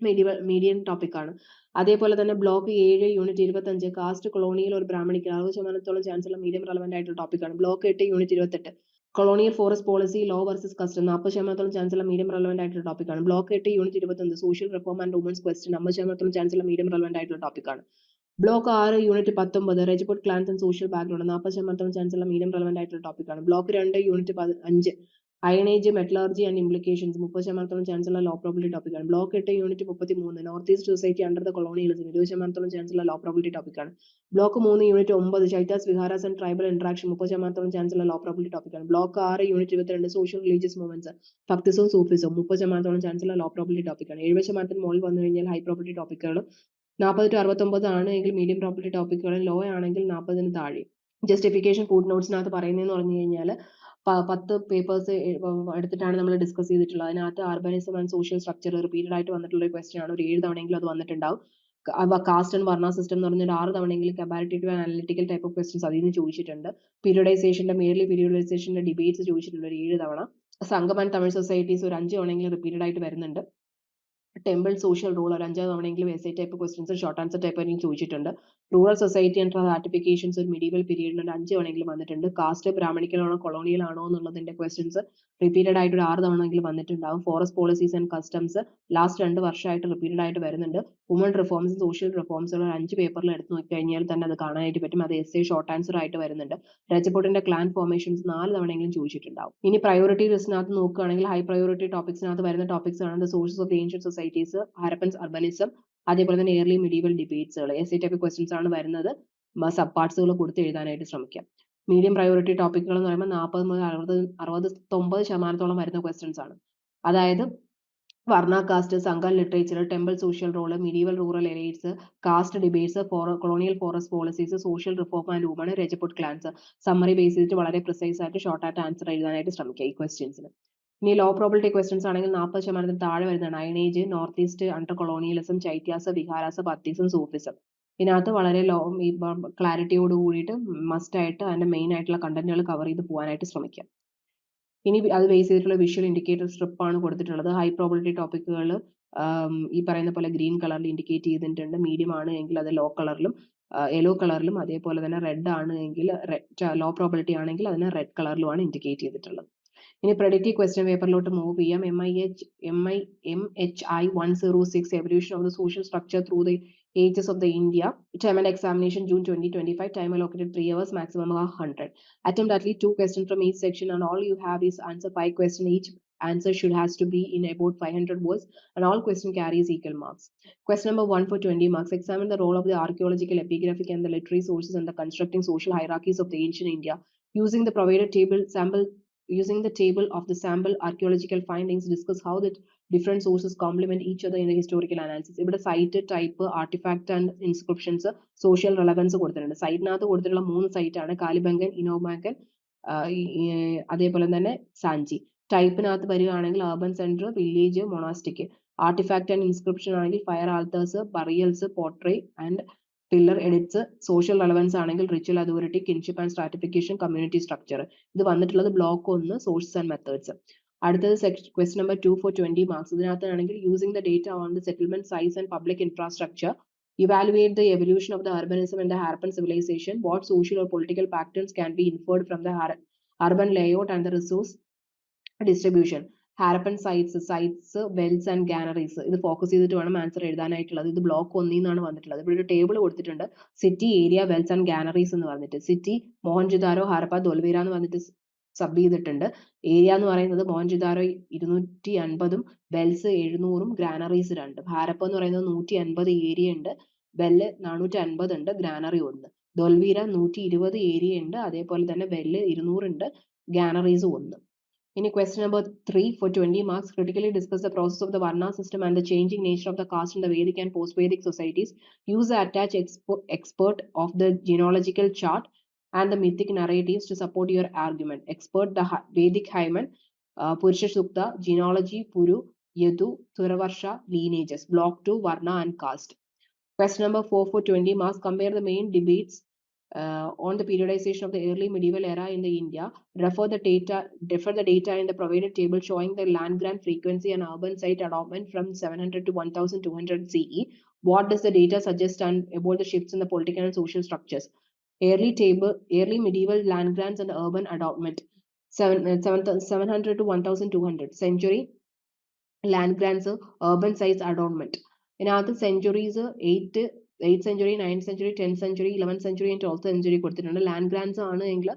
[SPEAKER 2] മീഡിയ മീഡിയൻ ടോപ്പിക്കാണ് അതേപോലെ തന്നെ ബ്ലോക്ക് ഏഴ് യൂണിറ്റ് ഇരുപത്തഞ്ച്. കാസ്റ്റ് കൊളോണിയൽ ഒരു ബ്രാഹ്മണിക്ക് അറുപത് ശതമാനത്തോളം ചാൻസ് ഉള്ള മീഡിയം റെലവെന്റ് ആയിട്ടുള്ള ടോപ്പിക്കാണ് ബ്ലോക്ക് എട്ട് യൂണിറ്റ് ഇരുപത്തെട്ട്. Colonial forest policy law versus custom നാൽപ്പത് ശതമാനത്തോളം ചാൻസ് ഉള്ള മീഡിയം റെലവെന്റ് ആയിട്ടുള്ള ടോപ്പിക്കാണ് ബ്ലോക്ക് എട്ട് യൂണിറ്റ് ഇരുപത്തൊന്ന്. Social reform and women's question അമ്പത് ശതമാനത്തോളം ചാൻസ് ഉള്ള മീഡിയം റെലവെന്റ് ആയിട്ടുള്ള ടോപ്പിക്കാണ് ബ്ലോക്ക് ആറ് യൂണിറ്റ് പത്തൊമ്പത് Rajput clans and social background നാൽപ്പത് ശതമാനത്തോളം ചാൻസ് ഉള്ള മീഡിയം റെലവെന്റ് ആയിട്ടുള്ള ടോപ്പിക്കാണ് ബ്ലോക്ക് രണ്ട് യൂണിറ്റ് അഞ്ച്. അയണേജ് മെറ്റലർജി ആൻഡ് ഇംപ്ലിക്കേഷൻസ് മുപ്പത് ശതമാനത്തോളം ചാൻസ് ഉള്ള ലോ പ്രോബിലിറ്റി ടോപ്പിക്കാണ് ബ്ലോക്ക് എട്ട് യൂണിറ്റ് മുപ്പത്തി മൂന്ന് north east society under the colonialism ഇരുപത് ശതമാനത്തോളം ചാൻസ് ഉള്ള ലോ പ്രോബിലിറ്റി ടോപ്പിക്കാണ് ബ്ലോക്ക് മൂന്ന് യൂണിറ്റ് ഒമ്പത് chaityas viharas and tribal interaction മുപ്പത് ശതമാനത്തോളം ചാൻസ് ഉള്ള ലോ പ്രോബിലിറ്റി ടോപ്പിക്കാണ് ബ്ലോക്ക് ആറ് യൂണിറ്റ് ഇരുപത്തിരണ്ട് സോഷ്യൽ റിലീജിയസ് മൂവ്മെന്റ്സ് ഭക്തിസവും സൂഫിസും മുപ്പത് ശതമാനത്തോളം ചാൻസ് ഉള്ള ലോ പ്രോബിലിറ്റി ടോപ്പിക്കാണ് എഴുപത് ശതമാനത്തിന് മുകളിൽ വന്നു കഴിഞ്ഞാൽ ഹൈ പ്രോബിലിറ്റി ടോപ്പിക്കുകൾ നാൽപ്പത് ടു അറുപത്തൊമ്പത് ആണ് എങ്കിൽ മീഡിയം പ്രോബിലിറ്റി ടോപ്പിക്കുകൾ ലോ ആണെങ്കിൽ നാൽപ്പതിന് താഴെ. ജസ്റ്റിഫിക്കേഷൻ ഫുഡ് നോട്ട്സിനകത്ത് പറയുന്നതെന്ന് പറഞ്ഞു കഴിഞ്ഞാൽ പത്ത് പേപ്പേഴ്സ് എടുത്തിട്ടാണ് നമ്മൾ ഡിസ്കസ് ചെയ്തിട്ടുള്ളത്. അതിനകത്ത് urbanism and social structure repeated ആയിട്ട് വന്നിട്ടുള്ള ഒരു ക്വസ്റ്റ്യൻ ആണ്. ഒരു ഏഴ് തവണയെങ്കിലും അത് വന്നിട്ടുണ്ടാവും. കാസ്റ്റ് ആൻഡ് വർണ സിസ്റ്റം എന്ന് പറഞ്ഞാൽ ആറ് തവണയെങ്കിലും comparative analytical type of questions അതിൽ നിന്ന് ചോദിച്ചിട്ടുണ്ട്. പീരിയഡൈസേഷന്റെ മേർലി പീരിയഡൈസേഷന്റെ ഡിബേറ്റ്സ് ചോദിച്ചിട്ടുണ്ട് ഒരു ഏഴ് തവണ. സംഗം ആൻഡ് തമിഴ് സൊസൈറ്റീസ് ഒരു അഞ്ച് തവണയെങ്കിലും റിപ്പീറ്റഡ് ആയിട്ട് വരുന്നുണ്ട്. ടെമ്പിൾ സോഷ്യൽ റൂൾ ഒരു അഞ്ചാം തവണയെങ്കിലും essay type questions short answer type ആയിരിക്കും ചോദിച്ചിട്ടുണ്ട്. റൂറൽ സൊസൈറ്റി ആൻഡ് ആർട്ടിഫിക്കേഷൻസ് ഒരു മിഡീവൽ പീരീഡിൽ അഞ്ച് തവണയെങ്കിലും വന്നിട്ടുണ്ട്. കാസ്റ്റ് ബ്രാഹ്മണിക്കൽ ആണോ കൊളോണിയൽ ആണോ എന്നുള്ളതിന്റെ ക്വസ്റ്റ്യൻസ് റിപ്പീറ്റഡ് ആയിട്ട് ഒരു ആറ് തവണയെങ്കിലും വന്നിട്ടുണ്ടാവും. Forest policies and customs last രണ്ട് വർഷമായിട്ട് റിപ്പീറ്റഡ് ആയിട്ട് വരുന്നുണ്ട്. വുമൺ റിഫോംസ് സോഷ്യൽ റിഫോംസ് ഒരു അഞ്ച് പേപ്പറിൽ എടുത്ത് നോക്കി കഴിഞ്ഞാൽ തന്നെ അത് കാണാനായിട്ട് പറ്റും. അത് എസ് എ ഷോർട്ട് ആൻസർ ആയിട്ട് വരുന്നുണ്ട്. രജപുട്ടിന്റെ ക്ലാൻ ഫോർമേഷൻസ് നാല് തവണയെങ്കിലും ചോദിച്ചിട്ടുണ്ടാവും. ഇനി പ്രയോറിറ്റി ലിസ്റ്റിനകത്ത് നോക്കുകയാണെങ്കിൽ ഹൈ പ്രയോറിറ്റി ടോപ്പിക്സിനകത്ത് വരുന്ന ടോപ്പിക്സ് ആണ് the sources of ancient societies Harappans urbanism അതേപോലെ തന്നെ ഏർലി മിഡീവൽ ഡിബേറ്റ്സുകൾ എസ് ടൈപ്പ് ക്വസ്റ്റ്യൻസ് ആണ് വരുന്നത്. സബ് പാർട്സുകൾ കൊടുത്ത് എഴുതാനായിട്ട് ശ്രമിക്കാം. മീഡിയം പ്രയോറിറ്റി ടോപ്പിക്കുകൾ എന്ന് പറയുമ്പോൾ നാൽപ്പത് മുതൽ അറുപത് അറുപത്തൊമ്പത് ശതമാനത്തോളം വരുന്ന ക്വസ്റ്റ്യൻസ് ആണ്. അതായത് varna caste Sangam literature temple social role medieval rural elites caste debates colonial forest policies social reform and women Rajput clans summary base ചെയ്തിട്ട് വളരെ പ്രിസൈസ് ആയിട്ട് ഷോർട്ട് ആയിട്ട് ആൻസർ എഴുതാനായിട്ട് ശ്രമിക്കുക ഈ ക്വസ്റ്റ്യൻസിന് ഇനി ലോ പ്രോബിലിറ്റി ക്വസ്റ്റ്യൻസ് ആണെങ്കിൽ നാൽപ്പത് ശതമാനത്തിന് താഴെ വരുന്നതാണ്. Iron age north east under colonialism chaityas viharas പത്തീസം Sufism ഇതിനകത്ത് വളരെ ലോ ക്ലാരിറ്റിയോട് കൂടിയിട്ട് മസ്റ്റ് ആയിട്ട് അതിന്റെ മെയിൻ ആയിട്ടുള്ള കണ്ടന്റുകൾ കവർ ചെയ്ത് പോകാനായിട്ട് ശ്രമിക്കാം. ഇനി അത് ബേസ് ചെയ്തിട്ടുള്ള വിഷ്വൽ ഇൻഡിക്കേറ്റർ സ്ട്രിപ്പ് ആണ് കൊടുത്തിട്ടുള്ളത്. ഹൈ പ്രോബിലിറ്റി ടോപ്പിക്കുകൾ ഈ പറയുന്ന പോലെ ഗ്രീൻ കളറിൽ ഇൻഡിക്കേറ്റ് ചെയ്തിട്ടുണ്ട്. മീഡിയം ആണ് എങ്കിൽ അത് ലോ കളറിലും യെല്ലോ കളറിലും അതേപോലെ തന്നെ റെഡ് ആണ് എങ്കിൽ ലോ പ്രോബിലിറ്റി ആണെങ്കിൽ അതിനെ റെഡ് കളറിലുമാണ് ഇൻഡിക്കേറ്റ് ചെയ്തിട്ടുള്ളത്. ഇനി പ്രെഡിക്റ്റീവ് ക്വസ്റ്റ്യൻ പേപ്പറിലോട്ട് മൂവ് ചെയ്യാം M I H M I M H I one zero six evolution of the social structure through the ages of the India. Time and examination June 2025. Time allocated 3 hours, maximum of 100. Attempt at least two questions from each section and all you have is answer five questions. Each answer should has to be in about 500 words and all question carries equal marks. Question number one for 20 marks. Examine the role of the archaeological, epigraphic and the literary sources in the constructing social hierarchies of the ancient India. Using the provided table sample using the table of the sample archaeological findings discuss how the different sources complement each other in the historical analysis. ഇവിടെ site type artifact and inscriptions social relevance കൊടുത്തിട്ടുണ്ട്. സൈറ്റിനകത്ത് കൊടുത്തിട്ടുള്ള മൂന്ന് site ആണ്. കാലിബംഗൻ ഇനോമാങ്കൻ അതേപോലെ തന്നെ സാഞ്ചി. ടൈപ്പിനകത്ത് വരികയാണെങ്കിൽ urban center village monastic artifact and inscription ആണെങ്കിൽ fire altars burials portray and pillar edicts social relevance ആണെങ്കിൽ ritual authority kinship and stratification community structure ഇത് വന്നിട്ടുള്ളത് ബ്ലോക്ക് ഒന്ന് സോഴ്സസ് ആൻഡ് മെത്തേഡ്സ് അടുത്തത് quest number two for twenty marks ഇതിനകത്താണെങ്കിൽ using the data on the settlement size and public infrastructure evaluate the evolution of the urbanism and Harappan civilization, what social or political patterns can be inferred from the Har urban layout and the resource distribution. Harappan sites sites wells and galleries ഇത് focus ചെയ്തിട്ട് വേണം answer എഴുതാനായിട്ടുള്ളത്. ഇത് block ഒന്നിൽ നിന്നാണ് വന്നിട്ടുള്ളത്. ഇവിടെ ഒരു table കൊടുത്തിട്ടുണ്ട്. City area wells and galleries എന്ന് പറഞ്ഞിട്ട്. സിറ്റി മോഹൻജുദാരോ ഹാരപ്പ ദൊൽവീര എന്ന് പറഞ്ഞിട്ട് സബ് ചെയ്തിട്ടുണ്ട്. ഏരിയ എന്ന് പറയുന്നത് മോഹൻജുദാരോ ഇരുന്നൂറ്റി അൻപതും വെൽസ് എഴുന്നൂറും ഗ്രാനറീസ് രണ്ടും. ഹാരപ്പ എന്ന് പറയുന്നത് നൂറ്റി അൻപത് ഏരിയ ഉണ്ട്. വെല്ല് നാനൂറ്റി അൻപത് ഉണ്ട് ഗ്രാനറി ഒന്ന്. ദോൽവീര നൂറ്റി ഇരുപത് ഏരിയ ഉണ്ട്. അതേപോലെ തന്നെ വെല്ല് ഇരുന്നൂറുണ്ട് ഗാനറീസ് ഒന്ന്. ഇനി question number three for 20 marks critically discuss the process of the Varna system and the changing nature of the caste in the Vedic and post-Vedic societies. Use the attached expo- expert of the genealogical chart and the mythic narratives to support your argument. Expert the Vedic hymen, uh, Purusha Sukta, genealogy, Puru, Yadu, Turavarsha, lineages. Block 2, Varna and caste. Question number 4 for 20 marks. Compare the main debates uh, on the periodization of the early medieval era in the India. Refer the data, refer the data in the provided table showing the land grant frequency and urban site allotment from 700 to 1200 CE. What does the data suggest and about the shifts in the political and social structures? Early table, early medieval land grants and urban allotment. Seven seven seven hundred to one thousand two hundred century land grants urban size allotment ഇതിനകത്ത് centuries eight eight century nine century ten century eleven century and twelfth century കൊടുത്തിട്ടുണ്ട്. Land grants ആണ് എങ്കിൽ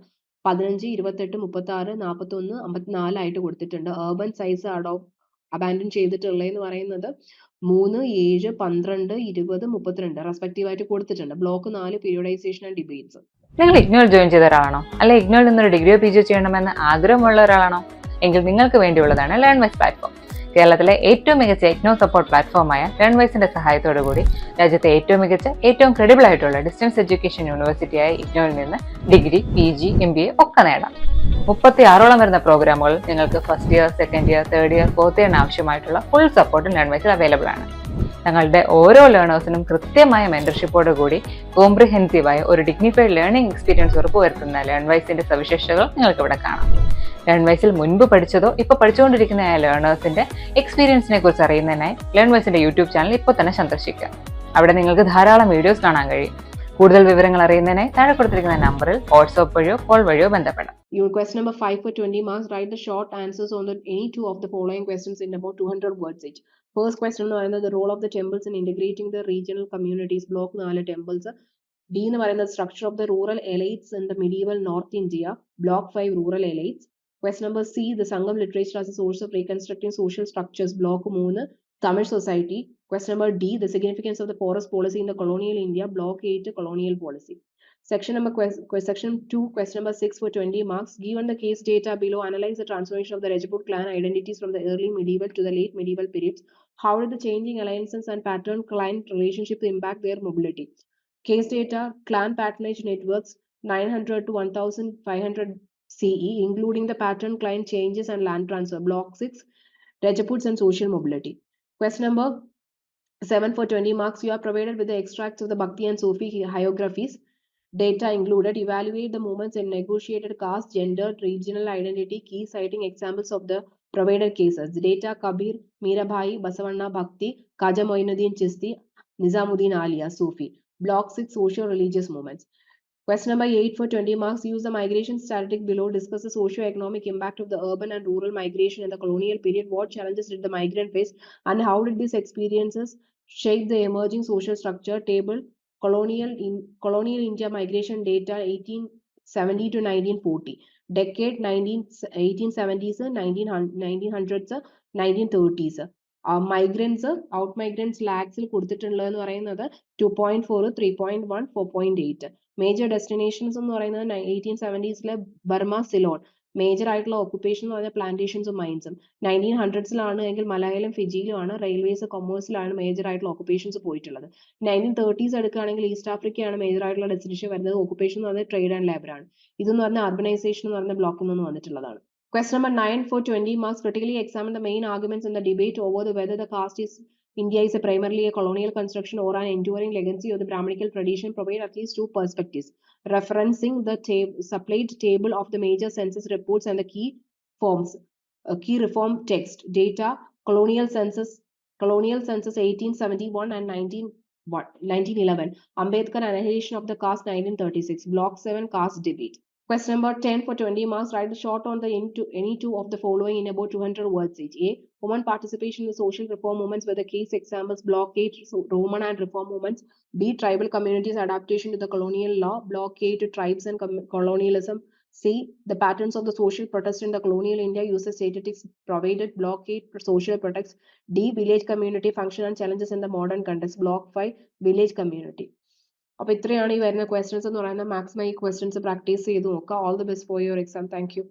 [SPEAKER 2] പതിനഞ്ച് ഇരുപത്തെട്ട് മുപ്പത്തി ആറ് നാൽപ്പത്തൊന്ന് അമ്പത്തിനാലായിട്ട് കൊടുത്തിട്ടുണ്ട്. ഏർബൻ സൈസ് അഡോ അബാൻഡൻ ചെയ്തിട്ടുള്ളതെന്ന് പറയുന്നത് മൂന്ന് ഏഴ് പന്ത്രണ്ട് ഇരുപത് മുപ്പത്തിരണ്ട് റെസ്പെക്റ്റീവ് ആയിട്ട് കൊടുത്തിട്ടുണ്ട്. ബ്ലോക്ക് നാല് പീരിയഡൈസേഷൻ ആൻഡ് ഡിബേറ്റ്സ്
[SPEAKER 1] നിങ്ങൾ ഇഗ്നോൾ ജോയിൻ ചെയ്ത ഒരാളാണോ അല്ലെ ഇഗ്നോയിൽ നിന്നൊരു ഡിഗ്രിയോ പി ജിയോ ചെയ്യണമെന്ന് ആഗ്രഹമുള്ള ഒരാളാണോ? എങ്കിൽ നിങ്ങൾക്ക് വേണ്ടിയുള്ളതാണ് ലേൺ വൈസ് പ്ലാറ്റ്ഫോം കേരളത്തിലെ ഏറ്റവും മികച്ച എക്നോ സപ്പോർട്ട് പ്ലാറ്റ്ഫോമായ ലേൺ വൈസിന്റെ സഹായത്തോടു കൂടി രാജ്യത്തെ ഏറ്റവും മികച്ച ഏറ്റവും ക്രെഡിബിൾ ആയിട്ടുള്ള ഡിസ്റ്റൻസ് എഡ്യൂക്കേഷൻ യൂണിവേഴ്സിറ്റിയായ ഇഗ്നോയിൽ നിന്ന് degree P G M B A ഒക്കെ നേടാം. മുപ്പത്തി ആറോളം വരുന്ന പ്രോഗ്രാമുകൾ നിങ്ങൾക്ക് first year second year third year fourth ഇയറിന് ആവശ്യമായിട്ടുള്ള ഫുൾ സപ്പോർട്ടും ലേൺ വൈസിൽ അവൈലബിൾ ആണ്. ഞങ്ങളുടെ ഓരോ ലേണേഴ്സിനും കൃത്യമായ മെന്റർഷിപ്പോട് കൂടി കോംപ്രിഹെൻസീവായ ഒരു ഡിഗ്നിഫൈഡ് ലേണിംഗ് എക്സ്പീരിയൻസ് ഉറപ്പുവരുത്തുന്ന ലേൺവൈസിന്റെ സവിശേഷതകൾ നിങ്ങൾക്ക് ഇവിടെ കാണാം. ലേൺ വൈസിൽ മുൻപ് പഠിച്ചതോ ഇപ്പോൾ പഠിച്ചുകൊണ്ടിരിക്കുന്ന ലേണേഴ്സിന്റെ എക്സ്പീരിയൻസിനെ കുറിച്ച് അറിയുന്നതിനായി ലേൺ വൈസിന്റെ യൂട്യൂബ് ചാനൽ ഇപ്പോൾ തന്നെ സന്ദർശിക്കുക. അവിടെ നിങ്ങൾക്ക് ധാരാളം വീഡിയോസ് കാണാൻ കഴിയും. കൂടുതൽ വിവരങ്ങൾ അറിയുന്നതിനായി താഴെ കൊടുത്തിരിക്കുന്ന നമ്പറിൽ വാട്സ്ആപ്പ് വഴിയോ കോൾ വഴിയോ ബന്ധപ്പെടാം.
[SPEAKER 2] Your question number 5 for 20 marks, write the short answers on the any two of the following questions in about 200 words each. First question എന്ന് പറയുന്നത് the role of the temples in integrating the regional communities, block നാല് temples. D എന്ന് പറയുന്നത് structure of the rural elites in the medieval North India, block five rural elites. Question number C, the Sangam literature as a source of reconstructing social structures, block മൂന്ന് Tamil society. Question number D, the significance of the forest policy in the colonial India, block eight colonial policy. Section number ques- que- section two, question number six for 20 marks. Given the case data below, analyze the transformation of the Rajput clan identities from the early medieval to the late medieval periods. How did the changing alliances and pattern client relationship impact their mobility? Case data, clan patronage networks 900 to 1500 CE, including the pattern client changes and land transfer. Block six, Rajaputs and social mobility. Question number seven for 20 marks. You are provided with the extracts of the Bhakti and Sufi hagiographies. Data included. Evaluate the movements in negotiated caste, gender, regional identity, key citing examples of the provided cases. Data Kabir, Mirabai, Basavanna Bhakti, Kaja Moinuddin Chisti, Nizamuddin Alia, Sufi. Block 6 Social Religious Movements. Question number 8 for 20 marks. Use the migration statistic below. Discuss the socio-economic impact of the urban and rural migration in the colonial period. What challenges did the migrant face and how did these experiences shape the emerging social structure? Table colonial in colonial India migration data 1870 to 1940. Decade 19, 1870s, 1900 1900s, 1930s. Migrants out migrants ലാക്സിൽ കൊടുത്തിട്ടുള്ളതെന്ന് പറയുന്നത് two point four three point one four point eight major destinations എന്ന് പറയുന്നത് eighteen സെവന്റീസിലെ Burma Ceylon major ആയിട്ടുള്ള occupation എന്ന് പറഞ്ഞാൽ പ്ലാന്റേഷൻസും മൈൻസും നയന്റീൻ ഹൺഡ്രഡ്സിലാണ് എങ്കിൽ മലയാളം ഫിജിയിലുമാണ് റെയിൽവേസ് കൊമേഴ്സിലാണ് മേജർ ആയിട്ടുള്ള ഓക്കുപ്പേഷൻസ് പോയിട്ടുള്ളത്. നയന്റീൻ തേർട്ടീസ് എടുക്കുകയാണെങ്കിൽ ഈസ്റ്റ് ആഫ്രിക്കയാണ് മേജർ ആയിട്ടുള്ള ഡെസ്റ്റിനേഷൻ വരുന്നത്. ഓക്കുപ്പേഷൻ എന്ന് പറഞ്ഞാൽ ട്രേഡ് ആൻഡ് ലേബർ ആണ്. ഇതെന്ന് പറഞ്ഞാൽ അർബനൈസേഷൻ എന്ന് പറഞ്ഞ ബ്ലോക്കിൽ നിന്ന് വന്നിട്ടുള്ളതാണ്. Question number nine for 20 marks. Critically examine the main arguments in the debate over the whether the caste is India is a primarily a colonial construction or an enduring legacy of the Brahminical tradition. Provide at least two perspectives, referencing the tab- supplied table of the major census reports and the key forms, uh, key reform text, data, colonial census, colonial census 1871 and 19. What, 1911 Ambedkar annihilation of the caste 1936 block 7 caste debate Question number 10 for 20 marks. Write the short on the into any two of the following in about 200 words each. A. Woman participation in the social reform movements with the case examples. blockade, So Roman and reform movements. B. Tribal communities adaptation to the colonial law. blockade 8. Tribes and colonialism. C. The patterns of the social protest in the colonial India uses statistics provided. blockade 8. Social protests. D. Village community function and challenges in the modern context. Block 5. Village community. അപ്പൊ ഇത്രയാണ് ഈ വരുന്ന questions എന്ന് പറയുന്നത്. Maximum ഈ questions practice ചെയ്ത് നോക്കുക all the best for your exam thank you